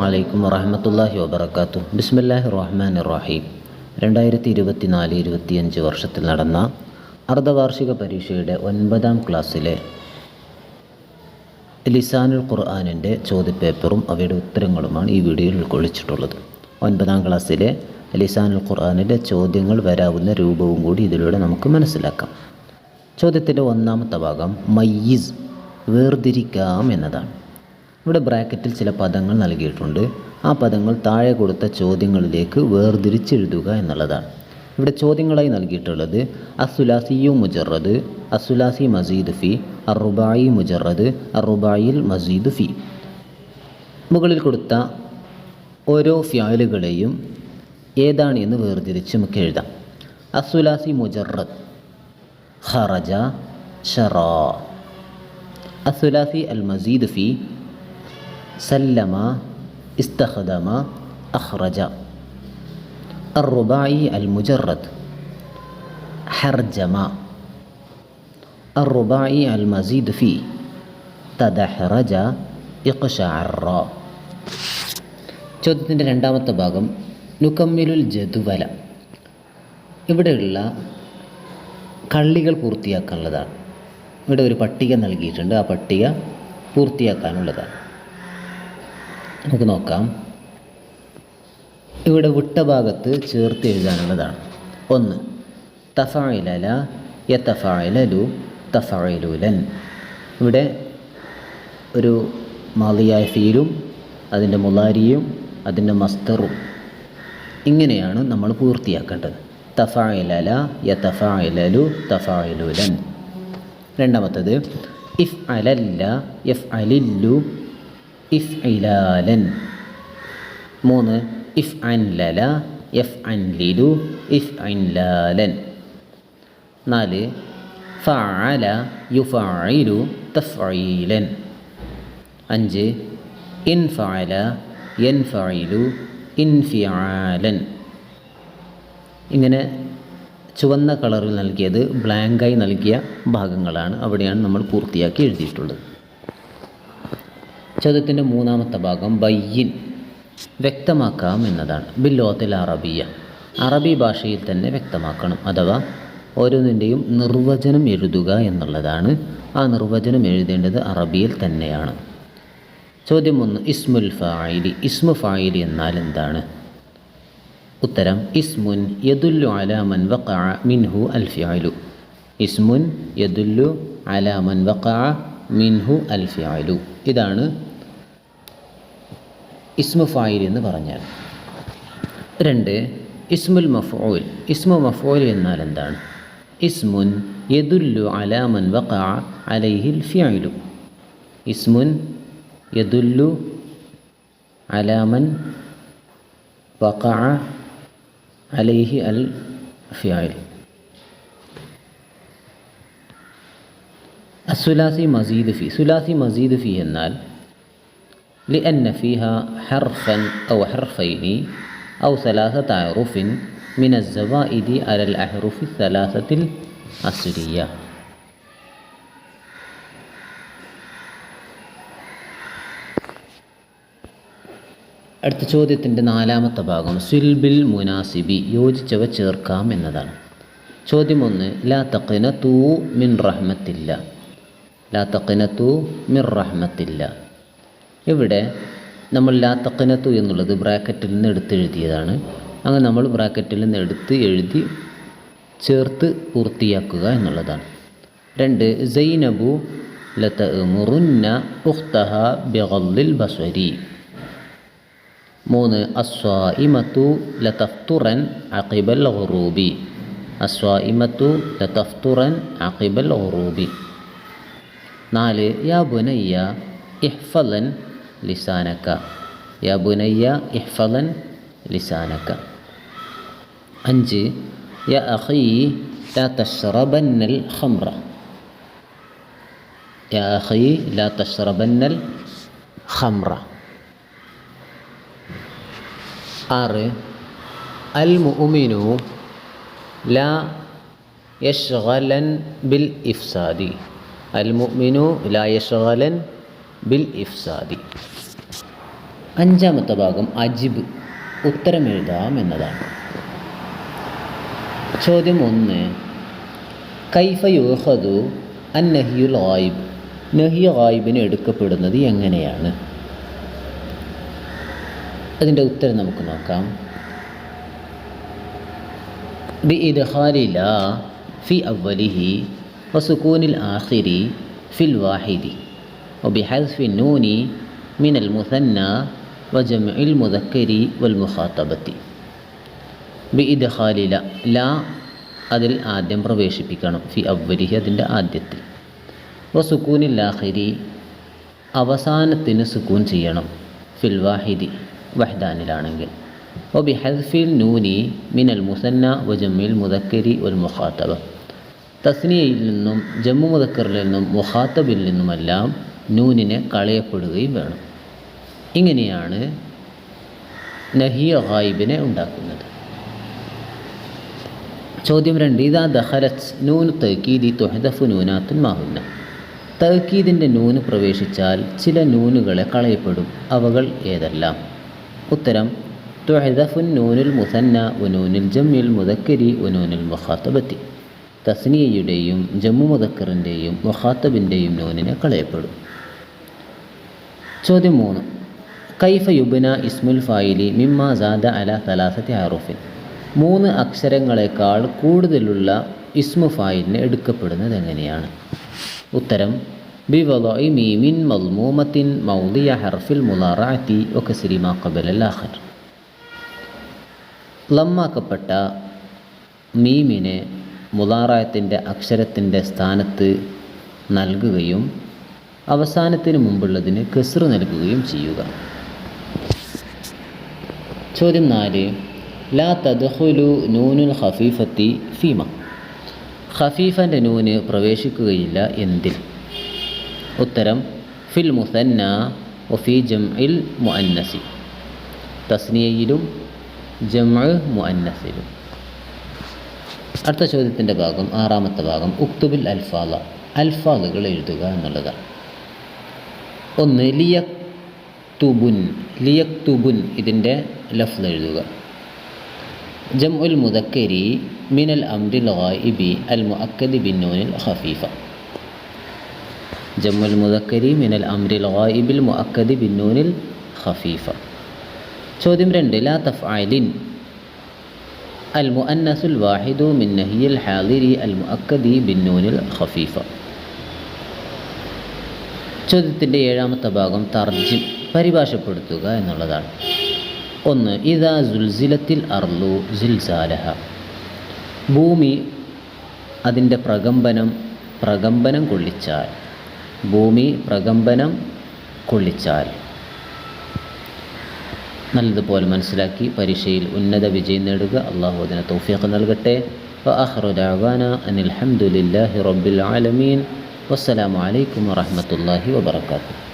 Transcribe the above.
വലൈക്കും വറഹമത്തല്ലാഹി വബർക്കാത്തു ബിസ്മില്ലാഹി റഹ്മാൻ റഹീം രണ്ടായിരത്തി ഇരുപത്തിനാല് ഇരുപത്തിയഞ്ച് വർഷത്തിൽ നടന്ന അർദ്ധവാർഷിക പരീക്ഷയുടെ ഒൻപതാം ക്ലാസ്സിലെ ലിസാനുൽ ഖുർആാനിന്റെ ചോദ്യപേപ്പറും അവയുടെ ഉത്തരങ്ങളുമാണ് ഈ വീഡിയോയിൽ ഉൾക്കൊള്ളിച്ചിട്ടുള്ളത്. ഒൻപതാം ക്ലാസ്സിലെ ലിസാനുൽ ഖുർആാനിന്റെ ചോദ്യങ്ങൾ വരാവുന്ന രൂപവും കൂടി ഇതിലൂടെ നമുക്ക് മനസ്സിലാക്കാം. ചോദ്യത്തിന്റെ ഒന്നാമത്തെ ഭാഗം മയ്യിസ് വേർതിരിക്കാം എന്നതാണ്. ഇവിടെ ബ്രാക്കറ്റിൽ ചില പദങ്ങൾ നൽകിയിട്ടുണ്ട്. ആ പദങ്ങൾ താഴെ കൊടുത്ത ചോദ്യങ്ങളിലേക്ക് വേർതിരിച്ചെഴുതുക എന്നുള്ളതാണ്. ഇവിടെ ചോദ്യങ്ങളായി നൽകിയിട്ടുള്ളത് അസുലാസിയു മുജറദ് അസുലാസി മസീദ് ഫി അറുബായി മുജറദ് അറുബായിൽ മസീദ് ഫി. മുകളിൽ കൊടുത്ത ഓരോ ഫ്യാലുകളെയും ഏതാണ് എന്ന് വേർതിരിച്ച് നമുക്ക് എഴുതാം. അസുലാസി മുജറദ് ഖറജ ഷറാ. അസുലാസി അൽ മസീദ് ഫി سلم استخدم أخرج الرباعي المجرد حرجم الرباعي المزيد فيه تدحرج ഇഖ്ഷഅറ ചോദ്യത്തിൻ്റെ രണ്ടാമത്തെ ഭാഗം നുക്കമ്മിലുൽ ജതുവല ഇവിടെയുള്ള കള്ളികൾ പൂർത്തിയാക്കാനുള്ളതാണ് ഇവിടെ ഒരു പട്ടിക നൽകിയിട്ടുണ്ട് ആ പട്ടിക പൂർത്തിയാക്കാനുള്ളതാണ് നമുക്ക് നോക്കാം. ഇവിടെ വിട്ട ഭാഗത്ത് ചേർത്ത് എഴുതാനുള്ളതാണ്. ഒന്ന് തഫായിലല യത്തഫായിലലു തഫായിലുലൻ. ഇവിടെ ഒരു മാലിയായ ഫീലും അതിന്റെ മുലാരിയും അതിന്റെ മസ്തറും. ഇങ്ങനെയാണ് നമ്മൾ പൂർത്തിയാക്കേണ്ടത്. തഫായിലല യത്തഫായിലലു തഫായിലുലൻ. രണ്ടാമത്തത് ഇഫ് അലല്ല എഫ് അലില്ലു ഇഫ് ഇലാലൻ മൂന്ന് ഇഫ് അൻലല എഫ് അൻലിലു ഇഫ് അൻലാലൻ നാല് ഫഅല യുഫഅയിലു തഫ്ഈലൻ. അഞ്ച് ഇൻഫഅല യൻഫഇലു ഇൻഫിആലൻ. ഇങ്ങനെ ചുവന്ന കളറിൽ നൽകിയത് ബ്ലാങ്കായി നൽകിയ ഭാഗങ്ങളാണ് അവിടെയാണ് നമ്മൾ പൂർത്തിയാക്കി എഴുതിയിട്ടുള്ളത്. ചോദ്യത്തിന്റെ മൂന്നാമത്തെ ഭാഗം ബയ്യിൻ. വ്യക്തമാക്കാം എന്നതാണ്. ബില്ലോത്തിൽ അറബിയ. അറബി ഭാഷയിൽ തന്നെ വ്യക്തമാക്കണം. അഥവാ ഓരോന്നിന്റെയും നിർവചനം എഴുതുക എന്നുള്ളതാണ്. ആ നിർവചനം എഴുതേണ്ടത് അറബിയിൽ തന്നെയാണ്. ചോദ്യം ഒന്ന് ഇസ്മുൽ ഫായിലി. ഇസ്മു ഫായിലി എന്നാൽ എന്താണ്? ഉത്തരം ഇസ്മുൻ യദുല്ലു അലാമൻ വഖ മിൻഹു അൽ ഇസ്മുൻ യദുല്ലു അലാമൻ വഖ മിൻഹു അൽ ഇതാണ് ഇസ്മു ഫായിൽ എന്ന് പറഞ്ഞാൽ. രണ്ട് ഇസ്മുൽ മഫ്ഊൽ ഇസ്മു മഫ്ഊൽ എന്നാൽ എന്താണ്? ഇസ്മുൻ യദുല്ലു അലാമൻ വഖ അലൈഹിൽ ഫിയലു ഇസ്മുൻ യദുല്ലു അലാമൻ വഖ അലൈഹി അൽ ഫിയൽ അസുലാസി മസീദ് ഫി സുലാസി മസീദ് ഫി എന്നാൽ لأن فيها حرفا أو حرفين أو ثلاثة أحرف من الزوائد على الأحرف الثلاثة الأصلية അടുത്ത ചോദ്യത്തിൻ്റെ നാലാമത്തെ ഭാഗം സിൽബിൽ മുനാസിബി യോജിച്ചവ ചേർക്കാം എന്നതാണ് ചോദ്യം ഒന്ന് ലാ തഖിന തൂ മിൻ റഹ്മത്തില്ല ലാ തഖിനത്തു മിർ റഹ്മത്തില്ല ഇവിടെ നമ്മൾ ലാ തക്കനത്തു എന്നുള്ളത് ബ്രാക്കറ്റിൽ നിന്ന് എടുത്തെഴുതിയതാണ്. അങ്ങനെ നമ്മൾ ബ്രാക്കറ്റിൽ നിന്ന് എടുത്ത് എഴുതി ചേർത്ത് പൂർത്തിയാക്കുക എന്നുള്ളതാണ്. രണ്ട് സൈനബു ലതമുറുന്ന ഉഖ്തഹ ബിഗല്ലിൽ ബസ്വരി. മൂന്ന് അസ്വാഇമത്തു ലതഫ്തുറൻ അഖിബൽ ഗുറൂബി. അസ്വാഇമത്തു ലതഫ്തുറൻ അഖിബൽ ഗുറൂബി. നാല് യാ ബുനയ്യ ഇഹ്ഫലൻ ലിസാനക്ക യാ ബുനയ്യ ഇഹ്ഫലൻ ലിസാനക്ക അഞ്ച് യാ അഖി ലാ തഷ്റബന്നൽ ഖംറ യാ അഖി ലാ തഷ്റബന്നൽ ഖംറ ആറ് അൽ മുഅ്മിനു ലാ യഷ്ഗലൻ ബിൽ ഇഫ്സാദി അൽ മുഅ്മിനു അഞ്ചാമത്തെ ഭാഗം അജിബ് ഉത്തരം എഴുതാം എന്നതാണ് ചോദ്യം ഒന്ന് കൈഫ യുഹദു അൻ നഹിയുൽ ഗായിബ് നഹിയ ഗായിബിന് എടുക്കപ്പെടുന്നത് എങ്ങനെയാണ് അതിൻ്റെ ഉത്തരം നമുക്ക് നോക്കാം ബി ഇദ്ഖാലി ലാ ഫി അവലിഹി വസുക്കൂനിൽ ആഖിരി ഫിൽ വാഹിദി وبحذف النون من المثنى وجمع المذكر والمخاطبة بإدخال لا لا അതിൽ ആദ്യം പ്രവേശിപ്പിക്കണം ഫി അവലിഹി അതിൻ്റെ ആദ്യത്തിൽ വ സുക്കൂനിൽ ആഖിരി അവസാനത്തിന് സുക്കൂൻ ചെയ്യണം ഫിൽ വാഹിദി വഹ്ദാനിലാണെങ്കിൽ വ ബിഹദ്ഫിൽ നൂനി മിനൽ മുസന്ന വ ജമ്മിൽ മുദക്കരി വൽ മുഖാത്തബ തസ്നിയയിൽ നിന്നും ജമ്മു മുദക്കറിൽ നിന്നും മുഖാത്തബിൽ നിന്നുമെല്ലാം നൂനിനെ കളയപ്പെടുകയും വേണം ഇങ്ങനെയാണ് നഹിയ ഗായിബിനെ ഉണ്ടാക്കുന്നത്. ചോദ്യം രണ്ട് ഇതാ ദഹലത്ത് നൂന് തഹക്കീദി തൊഹദഫു നൂനാത്തുൻ മാഹുന്ന തഹക്കീദിന്റെ നൂന് പ്രവേശിച്ചാൽ ചില നൂനുകളെ കളയപ്പെടും അവകൾ ഏതെല്ലാം? ഉത്തരം തൊഹദഫുൻ നൂനുൽ മുസന്ന ഉനൂനുൽ ജമ്മിൽ മുതക്കരി ഉനൂനുൽ മുഖാത്തബത്തി. തസ്നിയയുടെയും ജമ്മു മുതക്കറിന്റെയും മുഖാത്തബിന്റെയും നൂനിനെ കളയപ്പെടും. ചോദ്യം മൂന്ന് കൈഫ യുബിന ഇസ്മുൽ ഫായിലി മിമ്മ സാദ അല തലാസത്തി ഹറുഫിൻ. മൂന്ന് അക്ഷരങ്ങളെക്കാൾ കൂടുതലുള്ള ഇസ്മു ഫായിലിന് എടുക്കപ്പെടുന്നത് എങ്ങനെയാണ്? ഉത്തരം ബി ബിവലി മീമിൻ മൽമൂമത്തിൻ മൗദിയ ഹർഫിൽ മുലാറാത്തി ഒക്കെ സിരിമാ കബൽ ആഖർ. ലമ്മാക്കപ്പെട്ട മീമിനെ മുലാറായത്തിന്റെ അക്ഷരത്തിന്റെ സ്ഥാനത്ത് നൽകുകയും അവസാനത്തിന് മുമ്പുള്ളതിന് കെസ്റ് നൽകുകയും ചെയ്യുക. ചോദ്യം നാല് ലാ തദ്ഹുലു നൂനുൽ ഹഫീഫത്തി ഫീമ. ഖഫീഫന്റെ നൂന് പ്രവേശിക്കുകയില്ല എന്തിൽ? ഉത്തരം ഫിൽ മുസന്ന ഒഫി ജംഇൽ മുഅന്നസി. തസ്നിയയിലും ജം മുഅന്നസിലും. അടുത്ത ചോദ്യത്തിന്റെ ഭാഗം ആറാമത്തെ ഭാഗം ഉക്തുബിൽ അൽഫാദ. അൽഫാദുകൾ എഴുതുക എന്നുള്ളതാണ്. ഒന്ന് ലിയക് തുബുൻ ലിയക് തുബുൻ ഇതിന്റെ ലഫ്സ് എഴുതുക. ജം ഉൽ മുദക്കരി മിനൽ അംരിൽ ഗായിബി അൽ മുഅക്കദി ബിന്നൂനിൽ നൂനിൽ ഖഫീഫ. ജം ഉൽ മുദക്കരി മിനൽ അംരിൽ ഗായിബിൽ മുഅക്കദി ബിന്നൂനിൽ നൂനിൽ ഖഫീഫ. ചോദ്യം രണ്ട് ലാ തഫ്ആലിൻ അൽ മുഅന്നസുൽ വാഹിദു മിൻ നഹിയിൽ ഹാദിരി അൽ മുഅക്കദി ബിന്നൂനിൽ നൂനിൽ ഖഫീഫ. ചോദ്യത്തിന്റെ ഏഴാമത്തെ ഭാഗം തർജിം പരിഭാഷപ്പെടുത്തുക എന്നുള്ളതാണ്. ഒന്ന് ഇതാ ജുൽസിലത്തിൽ അർലു സിൽസാലഹ ഭൂമി അതിന്റെ പ്രകമ്പനം പ്രകമ്പനം കൊള്ളിച്ചാൽ ഭൂമി പ്രകമ്പനം കൊള്ളിച്ചാൽ. നല്ലതുപോലെ മനസ്സിലാക്കി പരീക്ഷയിൽ ഉന്നത വിജയം നേടുക. അള്ളാഹു അതിന് തൗഫീഖ് നൽകട്ടെ. അനിൽ ഹംദുലില്ലാഹി റബ്ബിൽ ആലമീൻ. വസ്സലാമലൈക്കും വാഹമത്തല്ലാഹി വാബർക്കാത്തു